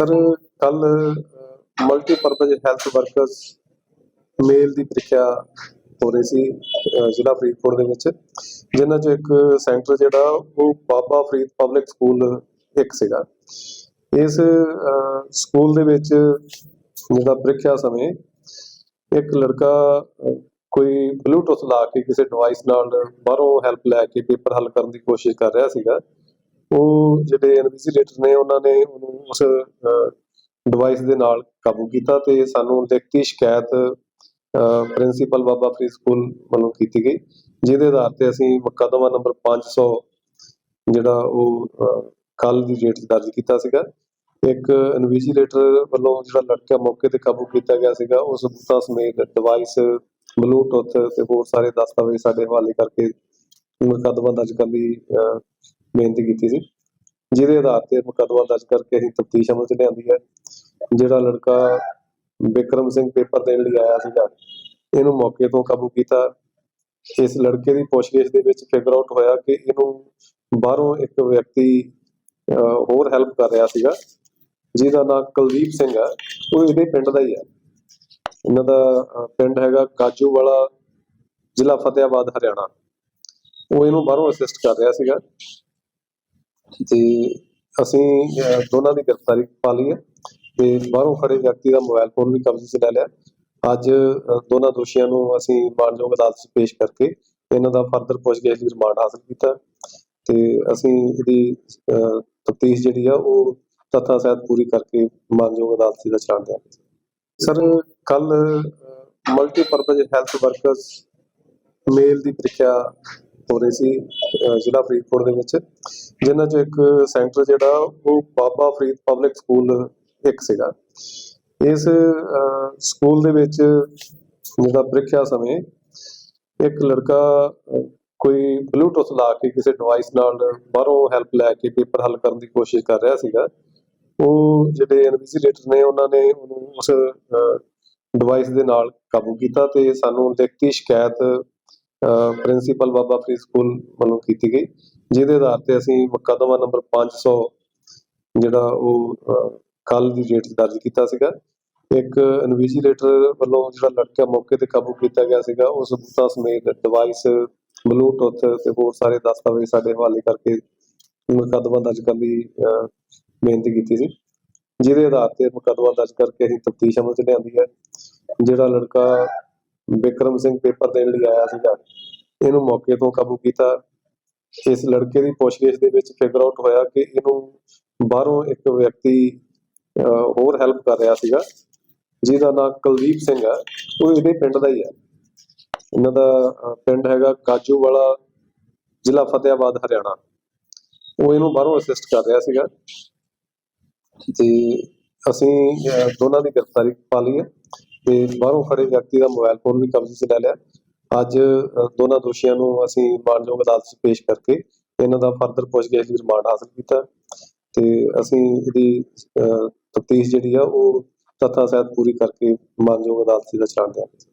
Sir ਕੱਲ multipurpose health workers male ਦੀ ਪ੍ਰੀਖਿਆ ਹੋ ਰਹੀ ਸੀ ਅਹ ਜ਼ਿਲ੍ਹਾ ਫਰੀਦਕੋਟ ਦੇ ਵਿੱਚ ਜਿਨ੍ਹਾਂ ਚੋਂ ਇੱਕ ਸੈਂਟਰ ਜਿਹੜਾ ਉਹ ਬਾਬਾ ਫਰੀਦ ਪਬਲਿਕ ਸਕੂਲ ਇੱਕ ਸੀਗਾ। ਇਸ ਅਹ, ਸਕੂਲ ਦੇ ਵਿੱਚ ਜਿਹੜਾ ਪ੍ਰੀਖਿਆ ਸਮੇਂ ਇੱਕ ਲੜਕਾ ਅਹ, ਕੋਈ ਬਲੂਟੁੱਥ ਲਾ ਕੇ ਕਿਸੇ ਡਿਵਾਈਸ ਨਾਲ ਬਾਹਰੋਂ ਹੈਲਪ ਲੈ ਕੇ ਪੇਪਰ ਹੱਲ ਕਰਨ ਦੀ ਕੋਸ਼ਿਸ਼ ਕਰ ਰਿਹਾ ਸੀਗਾ। ਉਹ ਜਿਹੜੇ ਇਨਵਿਜੀਲੇਟਰ ਨੇ, ਉਹਨਾਂ ਨੇ ਉਹਨੂੰ ਉਸ ਡਿਵਾਈਸ ਦੇ ਨਾਲ ਕਾਬੂ ਕੀਤਾ ਤੇ ਸਾਨੂੰ ਲਿਖਤੀ ਸ਼ਿਕਾਇਤ ਪ੍ਰਿੰਸੀਪਲ ਬਾਬਾ ਫਰੀਦ ਸਕੂਲ ਵੱਲੋਂ ਕੀਤੀ ਗਈ, ਜਿਹਦੇ ਆਧਾਰ ਤੇ ਅਸੀਂ ਮੁਕੱਦਮਾ ਨੰਬਰ 500 ਜਿਹੜਾ ਉਹ ਕੱਲ ਦੀ ਡੇਟ 'ਚ ਦਰਜ ਕੀਤਾ ਸੀਗਾ। ਇੱਕ ਇਨਵਿਜੀਲੇਟਰ ਵੱਲੋਂ ਜਿਹੜਾ ਲੜਕਾ ਮੌਕੇ ਤੇ ਕਾਬੂ ਕੀਤਾ ਗਿਆ ਸੀਗਾ ਉਸ ਸਬੂਤਾਂ ਸਮੇਤ ਡਿਵਾਈਸ ਬਲੂਟੁੱਥ ਤੇ ਹੋਰ ਸਾਰੇ ਦਸਤਾਵੇਜ਼ ਸਾਡੇ ਹਵਾਲੇ ਕਰਕੇ ਮੁਕੱਦਮਾ ਦਰਜ ਕਰਨ ਦੀ ਅਹ, ਬੇਨਤੀ ਕੀਤੀ ਸੀ। ਜਿਹਦੇ ਆਧਾਰ ਤੇ ਮੁਕੱਦਮਾ ਦਰਜ ਕਰਕੇ ਅਸੀਂ ਤਫਤੀਸ਼ ਅਮਲ 'ਚ ਲਿਆਂਦੀ ਹੈ। ਜਿਹੜਾ ਲੜਕਾ ਵਿਕਰਮ ਸਿੰਘ ਪੇਪਰ ਦੇਣ ਲਈ ਆਇਆ ਸੀਗਾ ਇਹਨੂੰ ਮੌਕੇ ਤੋਂ ਕਾਬੂ ਕੀਤਾ। ਇਸ ਲੜਕੇ ਦੀ ਪੁੱਛਗਿੱਛ ਦੇ ਵਿੱਚ ਫਿਗਰ ਆਊਟ ਹੋਇਆ ਕਿ ਇਹਨੂੰ ਬਾਹਰੋਂ ਇੱਕ ਵਿਅਕਤੀ ਹੋਰ ਹੈਲਪ ਕਰ ਰਿਹਾ ਸੀਗਾ ਜਿਹਦਾ ਨਾਮ ਕੁਲਦੀਪ ਸਿੰਘ ਆ। ਉਹ ਇਹਦੇ ਪਿੰਡ ਦਾ ਹੀ ਹੈ ਇਹਨਾਂ ਦਾ ਪਿੰਡ ਹੈਗਾ ਕਾਜੂ ਵਾਲਾ ਜ਼ਿਲ੍ਹਾ ਫਤਿਆਬਾਦ ਹਰਿਆਣਾ। ਉਹ ਇਹਨੂੰ ਬਾਹਰੋਂ ਅਸਿਸਟ ਕਰ ਰਿਹਾ ਸੀਗਾ। ਤੇ ਅਸੀਂ ਦੋਨਾਂ ਦੀ ਗ੍ਰਿਫਤਾਰੀ ਪਾ ਲਈ ਹੈ। ਤੇ ਬਾਹਰੋਂ ਖੜੇ ਵਿਅਕਤੀ ਦਾ ਮੋਬਾਈਲ ਫੋਨ ਵੀ ਕਬਜ਼ੇ 'ਚ ਲੈ ਲਿਆ। ਅੱਜ ਦੋਨਾਂ ਦੋਸ਼ੀਆਂ ਨੂੰ ਅਸੀਂ ਮਾਨਯੋਗ ਅਦਾਲਤ 'ਚ ਪੇਸ਼ ਕਰਕੇ ਇਹਨਾਂ ਦਾ ਫਰਦਰ ਪੁੱਛਗਿੱਛ ਲਈ ਰਿਮਾਂਡ ਹਾਸਲ ਕੀਤਾ। ਤੇ ਅਸੀਂ ਇਹਦੀ ਤਫਤੀਸ਼ ਜਿਹੜੀ ਆ, ਉਹ ਤੱਥਾਂ ਸਹਿਤ ਪੂਰੀ ਕਰਕੇ ਮਾਨਯੋਗ ਅਦਾਲਤ ਦਾ ਚਲਾਨ ਦਿਆਂਗੇ ਸਰ ਕੱਲ ਮਲਟੀਪਰਪਸ ਹੈਲਥ ਵਰਕਰਸ ਮੇਲ ਦੀ ਪ੍ਰੀਖਿਆ ਹੋ ਰਹੇ ਸੀ ਜ਼ਿਲ੍ਹਾ ਫਰੀਦਕੋਟ ਦੇ ਵਿੱਚ, ਜਿਨ੍ਹਾਂ 'ਚ ਇੱਕ ਸੈਂਟਰ ਜਿਹੜਾ, ਉਹ ਬਾਬਾ ਫਰੀਦ ਪਬਲਿਕ ਸਕੂਲ ਇੱਕ ਸੀਗਾ। ਇਸ ਸਕੂਲ ਦੇ ਵਿੱਚ ਜਿਹੜਾ ਪ੍ਰੀਖਿਆ ਸਮੇਂ ਇੱਕ ਲੜਕਾ ਕੋਈ ਬਲੂਟੁੱਥ ਲਾ ਕੇ ਕਿਸੇ ਡਿਵਾਈਸ ਨਾਲ ਬਾਹਰੋਂ ਹੈਲਪ ਲੈ ਕੇ ਪੇਪਰ ਹੱਲ ਕਰਨ ਦੀ ਕੋਸ਼ਿਸ਼ ਕਰ ਰਿਹਾ ਸੀਗਾ। ਉਹ ਜਿਹੜੇ ਇਨਵਿਜੀਲੇਟਰ ਨੇ, ਉਹਨਾਂ ਨੇ ਉਹਨੂੰ ਉਸ ਡਿਵਾਈਸ ਦੇ ਨਾਲ ਕਾਬੂ ਕੀਤਾ ਤੇ ਸਾਨੂੰ ਲਿਖਤੀ ਸ਼ਿਕਾਇਤ ਪ੍ਰਿੰਸੀਪਲ ਬਾਬਾ ਫਰੀਦ ਸਕੂਲ ਵੱਲੋਂ ਕੀਤੀ ਗਈ ਜਿਹਦੇ ਆਧਾਰ ਤੇ ਅਸੀਂ ਮੁਕੱਦਮਾ ਨੰਬਰ 500 ਜਿਹੜਾ ਉਹ ਕੱਲ ਦੀ ਡੇਟ ਦਰਜ ਕੀਤਾ ਸੀਗਾ। ਇੱਕ ਇਨਵਿਜੀਲੇਟਰ ਵੱਲੋਂ ਜਿਹੜਾ ਲੜਕਾ ਮੌਕੇ ਤੇ ਕਾਬੂ ਕੀਤਾ ਗਿਆ ਸੀਗਾ ਉਸ ਸਬੂਤਾਂ ਸਮੇਤ ਡਿਵਾਈਸ ਬਲੂਟੁੱਥ ਤੇ ਹੋਰ ਸਾਰੇ ਦਸਤਾਵੇਜ਼ ਸਾਡੇ ਹਵਾਲੇ ਕਰਕੇ ਮੁਕੱਦਮਾ ਦਰਜ ਕਰਨ ਦੀ ਅਹ, ਬੇਨਤੀ ਕੀਤੀ ਸੀ। ਜਿਹਦੇ ਆਧਾਰ ਤੇ ਮੁਕੱਦਮਾ ਦਰਜ ਕਰਕੇ ਅਸੀਂ ਤਫਤੀਸ਼ ਅਮਲ 'ਚ ਲਿਆਂਦੀ ਹੈ। ਜਿਹੜਾ ਲੜਕਾ ਬਿਕਰਮ ਸਿੰਘ ਪੇਪਰ ਦੇਣ ਲਈ ਆਇਆ ਸੀਗਾ। ਇਹਨੂੰ ਮੌਕੇ ਤੋਂ ਕਾਬੂ ਕੀਤਾ। ਇਸ ਲੜਕੇ ਦੀ ਪੁੱਛਗਿੱਛ ਦੇ ਵਿੱਚ ਫਿਗਰ ਆਊਟ ਹੋਇਆ ਕਿ ਇਹਨੂੰ ਬਾਹਰੋਂ ਇੱਕ ਵਿਅਕਤੀ ਹੋਰ ਹੈਲਪ ਕਰ ਰਿਹਾ ਸੀਗਾ, ਜਿਹਦਾ ਨਾਮ ਕੁਲਦੀਪ ਸਿੰਘ ਆ। ਉਹ ਇਹਦੇ ਪਿੰਡ ਦਾ ਹੀ ਆ। ਇਹਨਾਂ ਦਾ ਪਿੰਡ ਹੈਗਾ ਕਾਜੂ ਵਾਲਾ ਜ਼ਿਲ੍ਹਾ ਫਤਿਆਬਾਦ ਹਰਿਆਣਾ। ਉਹ ਇਹਨੂੰ ਬਾਹਰੋਂ ਅਸਿਸਟ ਕਰ ਰਿਹਾ ਸੀਗਾ। ਤੇ ਅਸੀਂ ਦੋਨਾਂ ਦੀ ਗ੍ਰਿਫਤਾਰੀ ਪਾ ਲਈ ਹੈ। ਤੇ ਬਾਹਰੋਂ ਖੜੇ ਵਿਅਕਤੀ ਦਾ ਮੋਬਾਈਲ ਫੋਨ ਵੀ ਕਬਜ਼ੇ 'ਚ ਲੈ ਲਿਆ। ਅੱਜ ਦੋਨਾਂ ਦੋਸ਼ੀਆਂ ਨੂੰ ਅਸੀਂ ਮਾਨਯੋਗ ਅਦਾਲਤ 'ਚ ਪੇਸ਼ ਕਰਕੇ ਇਹਨਾਂ ਦਾ ਫਰਦਰ ਪੁੱਛਗਿੱਛ ਲਈ ਰਿਮਾਂਡ ਹਾਸਲ ਕੀਤਾ। ਤੇ ਅਸੀਂ ਇਹਦੀ ਤਫਤੀਸ਼ ਜਿਹੜੀ ਆ, ਉਹ ਤੱਥਾਂ ਸਹਿਤ ਪੂਰੀ ਕਰਕੇ ਮਾਨਯੋਗ ਅਦਾਲਤ ਦਾ ਚਲਾਨ ਦਿਆਂਗੇ